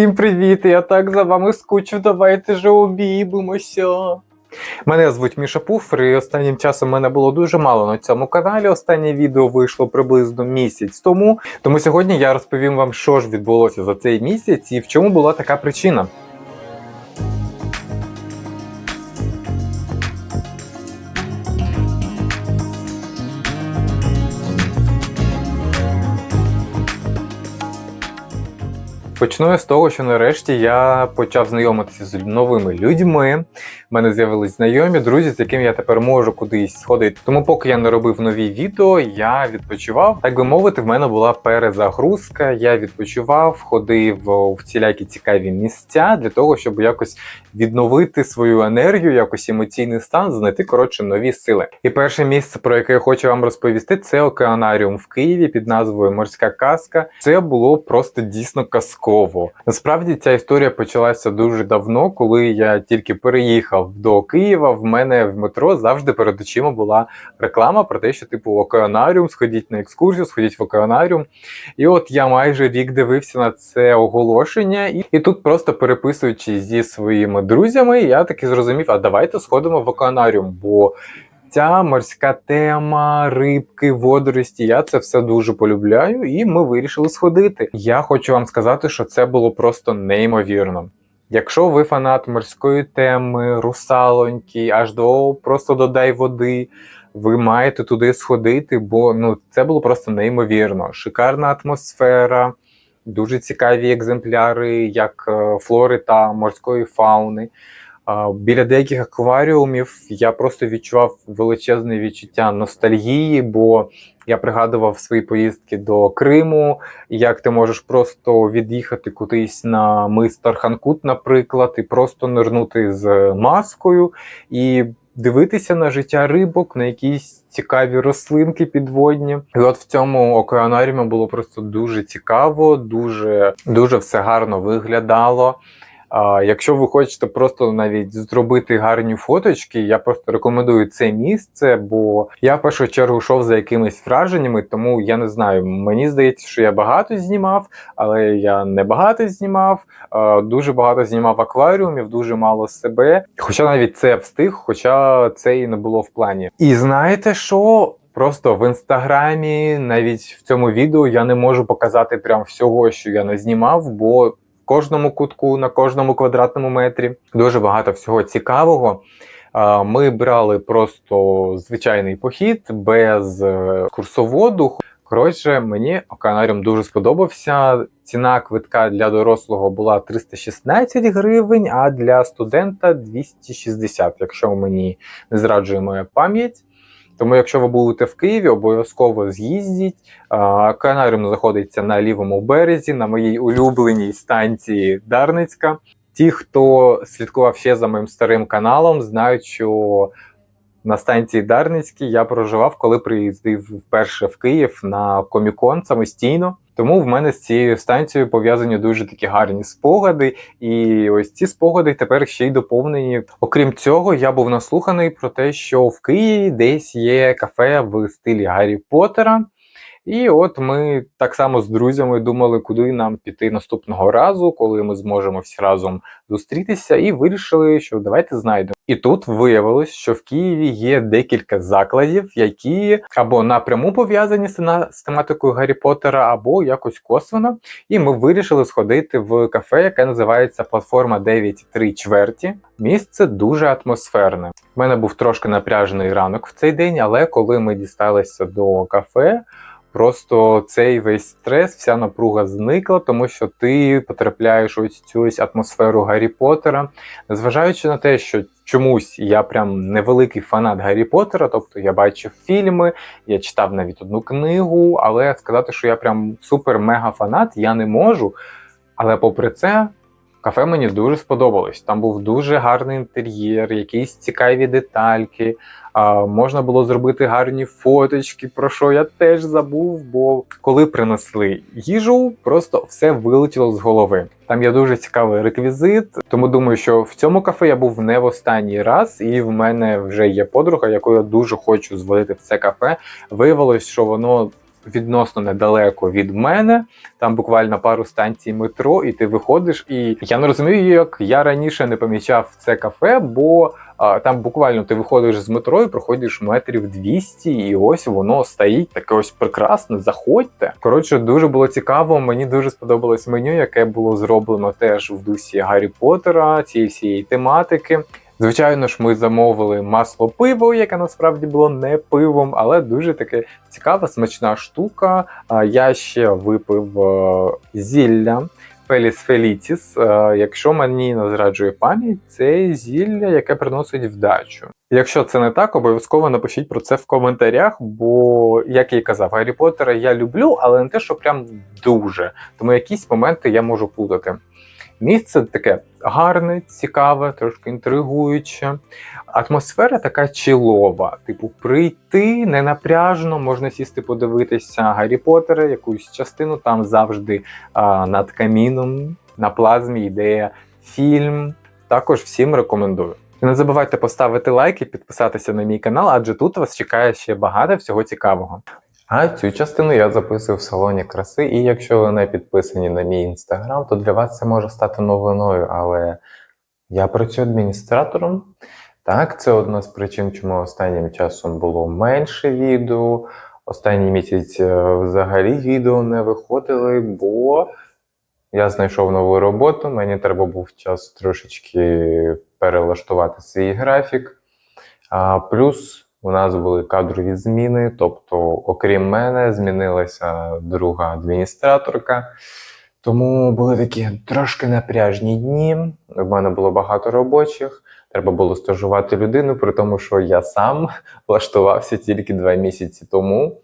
Всім привіт! Я так за вами скучу. давайте же обіймемося. Мене звуть Міша Пуфер, і останнім часом мене було дуже мало на цьому каналі. Останнє відео вийшло приблизно місяць тому. Тому сьогодні я розповім вам, що ж відбулося за цей місяць і в чому була така причина. Почну я з того, що нарешті я почав знайомитися з новими людьми. У мене з'явились знайомі, друзі, з якими я тепер можу кудись сходити. Тому, поки я не робив нові відео, я відпочивав. Так би мовити, в мене була перезагрузка. Я відпочивав, ходив в всілякі цікаві місця для того, щоб якось відновити свою енергію, якось емоційний стан, знайти коротше нові сили. І перше місце, про яке я хочу вам розповісти, це океанаріум в Києві під назвою Морська казка. Це було просто дійсно казково. Насправді ця історія почалася дуже давно, коли я тільки переїхав до Києва. В мене в метро завжди перед очима була реклама про те, що типу океанаріум, сходіть на екскурсію, сходіть в океанаріум. І от я майже рік дивився на це оголошення, і, і тут просто переписуючи зі своїми друзями, я таки зрозумів, а давайте сходимо в океанаріум, бо ця морська тема, рибки, водорості, я це все дуже полюбляю, і ми вирішили сходити. Я хочу вам сказати, що це було просто неймовірно. Якщо ви фанат морської теми, русалоньки, аж до просто додай води, ви маєте туди сходити, бо ну це було просто неймовірно. Шикарна атмосфера, дуже цікаві екземпляри, як е, флори та морської фауни. Біля деяких акваріумів я просто відчував величезне відчуття ностальгії, бо я пригадував свої поїздки до Криму, як ти можеш просто від'їхати кудись на мис Тарханкут, наприклад, і просто нирнути з маскою і дивитися на життя рибок, на якісь цікаві рослинки підводні. І от в цьому океанаріумі було просто дуже цікаво, дуже, дуже все гарно виглядало. А, Якщо ви хочете просто навіть зробити гарні фоточки, я просто рекомендую це місце, бо я в першу чергу йшов за якимись враженнями, тому я не знаю. Мені здається, що я багато знімав, але я не багато знімав. Дуже багато знімав акваріумів, дуже мало себе. Хоча навіть це встиг, хоча це і не було в плані. І знаєте що? Просто в інстаграмі, навіть в цьому відео, я не можу показати прям всього, що я не знімав, бо кожному кутку, на кожному квадратному метрі. Дуже багато всього цікавого. Ми брали просто звичайний похід без е, курсоводу. Коротше, мені океанаріум дуже сподобався. Ціна квитка для дорослого була 316 гривень, а для студента 260, якщо мені не зраджує моя пам'ять. Тому, якщо ви будете в Києві, обов'язково з'їздіть. Океанаріум знаходиться на лівому березі, на моїй улюбленій станції Дарницька. Ті, хто слідкував ще за моїм старим каналом, знають, що на станції Дарницькій я проживав, коли приїздив вперше в Київ на комікон самостійно. Тому в мене з цією станцією пов'язані дуже такі гарні спогади, і ось ці спогади тепер ще й доповнені. Окрім цього, я був наслуханий про те, що в Києві десь є кафе в стилі Гаррі Поттера. І от ми так само з друзями думали, куди нам піти наступного разу, коли ми зможемо всі разом зустрітися, і вирішили, що давайте знайдемо. І тут виявилось, що в Києві є декілька закладів, які або напряму пов'язані з тематикою Гаррі Поттера, або якось косвенно. І ми вирішили сходити в кафе, яке називається Платформа 9.3 чверті. Місце дуже атмосферне. У мене був трошки напряжений ранок в цей день, але коли ми дісталися до кафе. Просто цей весь стрес, вся напруга зникла, тому що ти потрапляєш ось цю атмосферу Гаррі Поттера. Незважаючи на те, що чомусь я прям невеликий фанат Гаррі Поттера, тобто я бачив фільми, я читав навіть одну книгу, але сказати, що я прям супер-мега фанат, я не можу. Але попри це. Кафе мені дуже сподобалось. Там був дуже гарний інтер'єр, якісь цікаві детальки. А, Можна було зробити гарні фоточки, про що я теж забув. Бо коли принесли їжу, просто все вилетіло з голови. Там є дуже цікавий реквізит, тому думаю, що в цьому кафе я був не в останній раз, і в мене вже є подруга, яку я дуже хочу звалити в це кафе. Виявилось, що воно відносно недалеко від мене. Там буквально пару станцій метро, і ти виходиш. І я не розумію, як я раніше не помічав це кафе, бо а, там буквально ти виходиш з метро і проходиш метрів 200, і ось воно стоїть таке ось прекрасне. Заходьте. Коротше, дуже було цікаво. Мені дуже сподобалось меню, яке було зроблено теж в дусі Гаррі Поттера, цієї всієї тематики. Звичайно ж, ми замовили масло пиво, яке насправді було не пивом, але дуже таке цікава, смачна штука. Я ще випив е, зілля Феліс Феліціс. Е, Якщо мені не зраджує пам'ять, це зілля, яке приносить вдачу. Якщо це не так, обов'язково напишіть про це в коментарях, бо, як я і казав, Гаррі Поттера я люблю, але не те, що прям дуже. Тому якісь моменти я можу плутати. Місце таке гарне, цікаве, трошки інтригуюче. Атмосфера така чилова. Типу, прийти не напряжно, можна сісти подивитися Гаррі Поттера, якусь частину там завжди а, над каміном, на плазмі йде фільм. Також всім рекомендую. Не забувайте поставити лайк і підписатися на мій канал, адже тут вас чекає ще багато всього цікавого. А цю частину я записую в салоні краси, і якщо ви не підписані на мій інстаграм, то для вас це може стати новиною, але я працюю адміністратором. Так, це одна з причин, чому останнім часом було менше відео. Останній місяць е, взагалі відео не виходили, бо я знайшов нову роботу. Мені треба був час трошечки перелаштувати свій графік. А, плюс у нас були кадрові зміни, тобто, окрім мене, змінилася друга адміністраторка. Тому були такі трошки напряжні дні. У мене було багато робочих. Треба було стажувати людину, при тому, що я сам влаштувався тільки два місяці тому.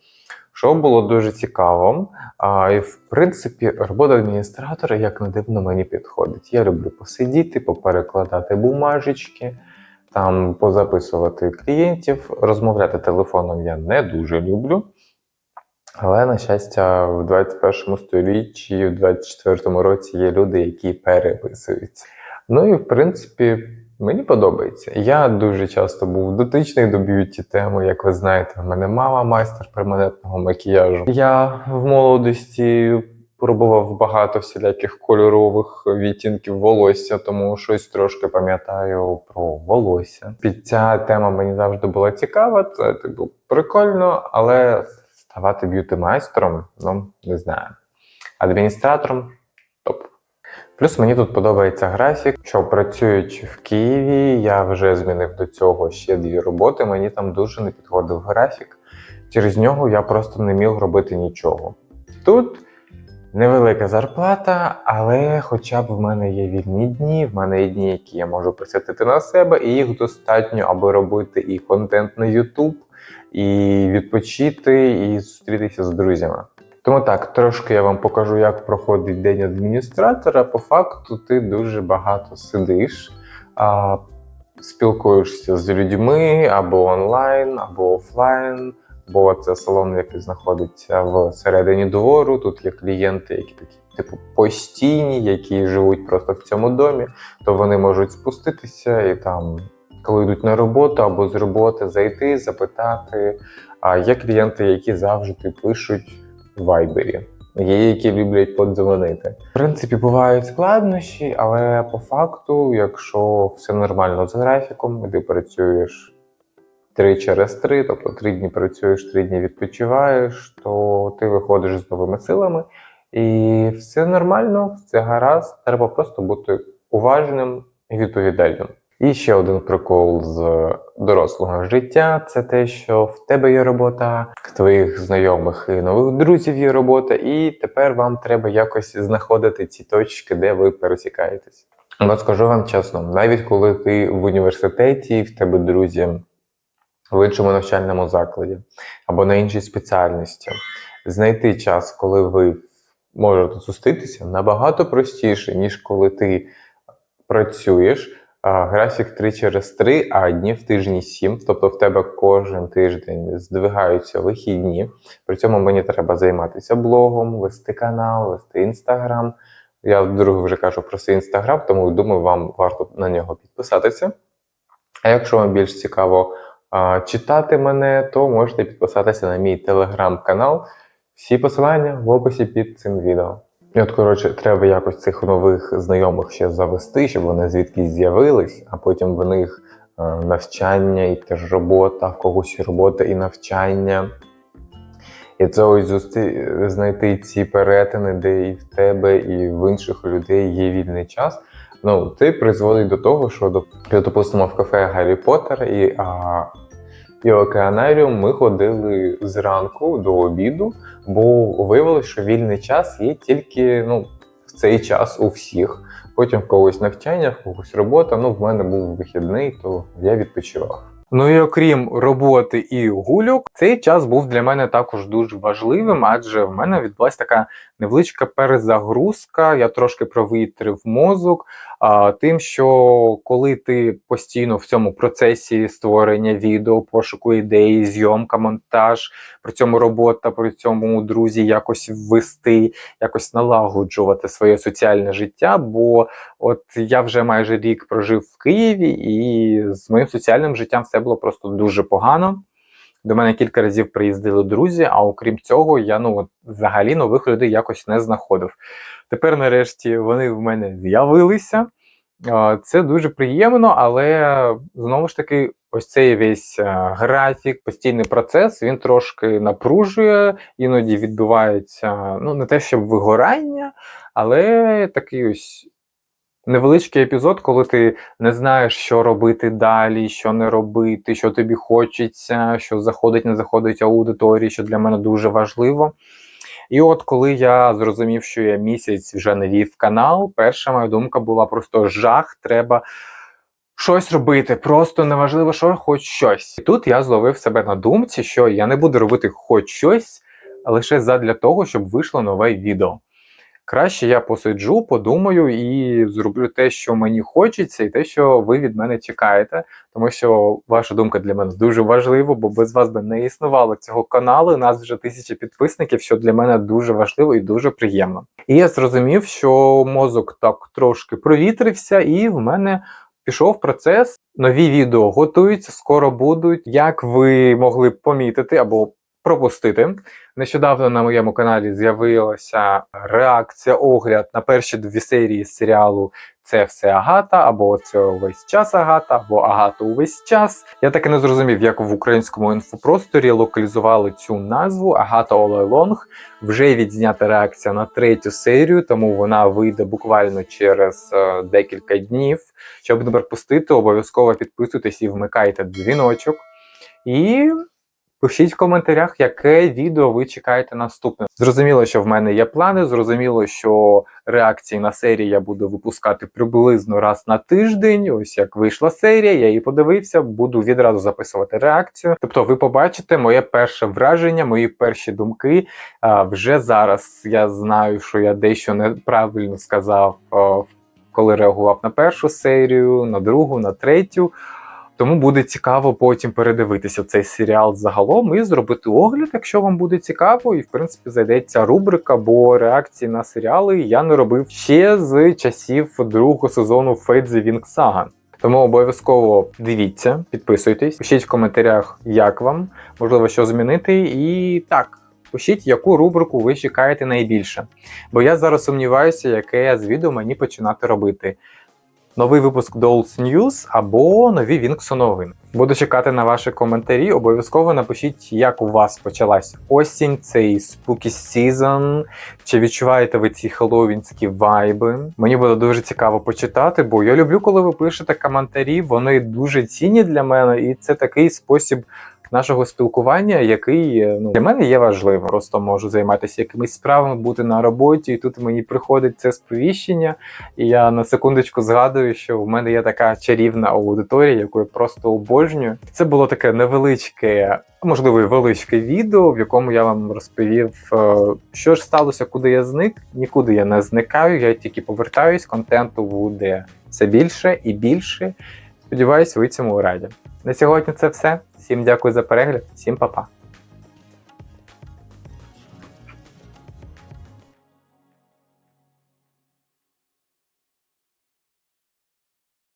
Що було дуже цікаво. А, і в принципі, робота адміністратора, як не дивно, мені підходить. Я люблю посидіти, поперекладати бумажечки, там позаписувати клієнтів. Розмовляти телефоном я не дуже люблю. Але, на щастя, в 21 столітті, в 24 році є люди, які переписуються. Ну і в принципі, мені подобається. Я дуже часто був дотичний до б'юті теми. Як ви знаєте, в мене мама майстер перманентного макіяжу. Я в молодості пробував багато всіляких кольорових відтінків волосся, тому щось трошки пам'ятаю про волосся. Під ця тема мені завжди була цікава. Це типу прикольно, але ставати б'юти-майстром, ну не знаю. Адміністратором топ. Плюс мені тут подобається графік, що працюючи в Києві, я вже змінив до цього ще дві роботи. Мені там дуже не підходив графік. Через нього я просто не міг робити нічого. Тут невелика зарплата, але хоча б в мене є вільні дні, в мене є дні, які я можу присвятити на себе, і їх достатньо, аби робити і контент на YouTube, і відпочити, і зустрітися з друзями. Тому так, трошки я вам покажу, як проходить день адміністратора. По факту, ти дуже багато сидиш, а, спілкуєшся з людьми або онлайн, або офлайн. Бо це салон, який знаходиться всередині двору. Тут є клієнти, які такі, типу, постійні, які живуть просто в цьому домі, то вони можуть спуститися і там, коли йдуть на роботу або з роботи зайти, запитати. А є клієнти, які завжди пишуть в вайбері. Є, які люблять подзвонити. В принципі, бувають складнощі, але по факту, якщо все нормально з графіком, і ти працюєш три через три, тобто три дні працюєш, три дні відпочиваєш, то ти виходиш з новими силами, і все нормально, все гаразд. Треба просто бути уважним і відповідальним. І ще один прикол з дорослого життя це те, що в тебе є робота, в твоїх знайомих і нових друзів є робота, і тепер вам треба якось знаходити ці точки, де ви пересікаєтесь. Але скажу вам чесно, навіть коли ти в університеті, в тебе друзі в іншому навчальному закладі або на іншій спеціальності, знайти час, коли ви можете зустрітися, набагато простіше, ніж коли ти працюєш. Графік 3 через 3, а дні в тижні 7. Тобто в тебе кожен тиждень здвигаються вихідні. При цьому мені треба займатися блогом, вести канал, вести інстаграм. Я вдруге вже кажу про свій інстаграм, тому думаю, вам варто на нього підписатися. А якщо вам більш цікаво читати мене, то можете підписатися на мій телеграм-канал. Всі посилання в описі під цим відео. І от, коротше, треба якось цих нових знайомих ще завести, щоб вони звідки з'явились, а потім в них е, навчання і теж робота, в когось робота і навчання. І це ось зустрі... знайти ці перетини, де і в тебе, і в інших людей є вільний час. Ну, це призводить до того, що, допустимо, в кафе Гаррі Поттер і, а, і океанаріум ми ходили зранку до обіду, бо виявилося, що вільний час є тільки ну, в цей час у всіх. Потім в когось навчання, в когось робота. Ну, в мене був вихідний, то я відпочивав. Ну і окрім роботи і гульок, цей час був для мене також дуже важливим, адже в мене відбулася така невеличка перезагрузка. Я трошки провітрив мозок. А, тим, що коли ти постійно в цьому процесі створення відео, пошуку ідеї, зйомка, монтаж, при цьому робота, при цьому друзі якось ввести, якось налагоджувати своє соціальне життя. Бо от я вже майже рік прожив в Києві, і з моїм соціальним життям все було просто дуже погано. До мене кілька разів приїздили друзі, а окрім цього, я ну от, взагалі нових людей якось не знаходив. Тепер, нарешті, вони в мене з'явилися. Це дуже приємно, але знову ж таки, ось цей весь графік, постійний процес, він трошки напружує, іноді відбувається ну не те, щоб вигорання, але такий ось невеличкий епізод, коли ти не знаєш, що робити далі, що не робити, що тобі хочеться, що заходить, не заходить аудиторії, що для мене дуже важливо. І от коли я зрозумів, що я місяць вже не вів канал, перша моя думка була просто жах, треба щось робити, просто неважливо, що, хоч щось. І тут я зловив себе на думці, що я не буду робити хоч щось, лише задля того, щоб вийшло нове відео. Краще я посиджу, подумаю і зроблю те, що мені хочеться, і те, що ви від мене чекаєте, тому що ваша думка для мене дуже важлива, бо без вас би не існувало цього каналу. У нас вже тисяча підписників, що для мене дуже важливо і дуже приємно. І я зрозумів, що мозок так трошки провітрився, і в мене пішов процес. Нові відео готуються, скоро будуть. Як ви могли помітити або пропустити. Нещодавно на моєму каналі з'явилася реакція, огляд на перші дві серії серіалу Це все Агата, або це увесь час Агата, або Агата увесь час. Я так і не зрозумів, як в українському інфопросторі локалізували цю назву Агата Олайлонг. Вже відзнята реакція на третю серію, тому вона вийде буквально через е, декілька днів. Щоб не пропустити, обов'язково підписуйтесь і вмикайте дзвіночок. І Пишіть в коментарях, яке відео ви чекаєте наступне. Зрозуміло, що в мене є плани. Зрозуміло, що реакції на серії я буду випускати приблизно раз на тиждень. Ось як вийшла серія, я її подивився, буду відразу записувати реакцію. Тобто, ви побачите моє перше враження, мої перші думки. А, Вже зараз я знаю, що я дещо неправильно сказав, коли реагував на першу серію, на другу, на третю. Тому буде цікаво потім передивитися цей серіал загалом і зробити огляд, якщо вам буде цікаво, і в принципі зайдеться рубрика, бо реакції на серіали я не робив ще з часів другого сезону Fate the Wing Saga. Тому обов'язково дивіться, підписуйтесь, пишіть в коментарях, як вам, можливо, що змінити, і так. Пишіть, яку рубрику ви чекаєте найбільше. Бо я зараз сумніваюся, яке з відео мені починати робити новий випуск Dolls News або нові Вінксо новин. Буду чекати на ваші коментарі. Обов'язково напишіть, як у вас почалась осінь, цей spooky season, Чи відчуваєте ви ці хеллоуінські вайби? Мені буде дуже цікаво почитати, бо я люблю, коли ви пишете коментарі. Вони дуже цінні для мене, і це такий спосіб нашого спілкування, який ну для мене є важливим. Просто можу займатися якимись справами, бути на роботі, і тут мені приходить це сповіщення. І я на секундочку згадую, що в мене є така чарівна аудиторія, яку я просто обожнюю. Це було таке невеличке. Можливо, і величке відео, в якому я вам розповів, е, що ж сталося, куди я зник. Нікуди я не зникаю, я тільки повертаюсь, контенту буде все більше і більше. Сподіваюсь, ви цьому раді. На сьогодні це все. Всім дякую за перегляд, всім па-па.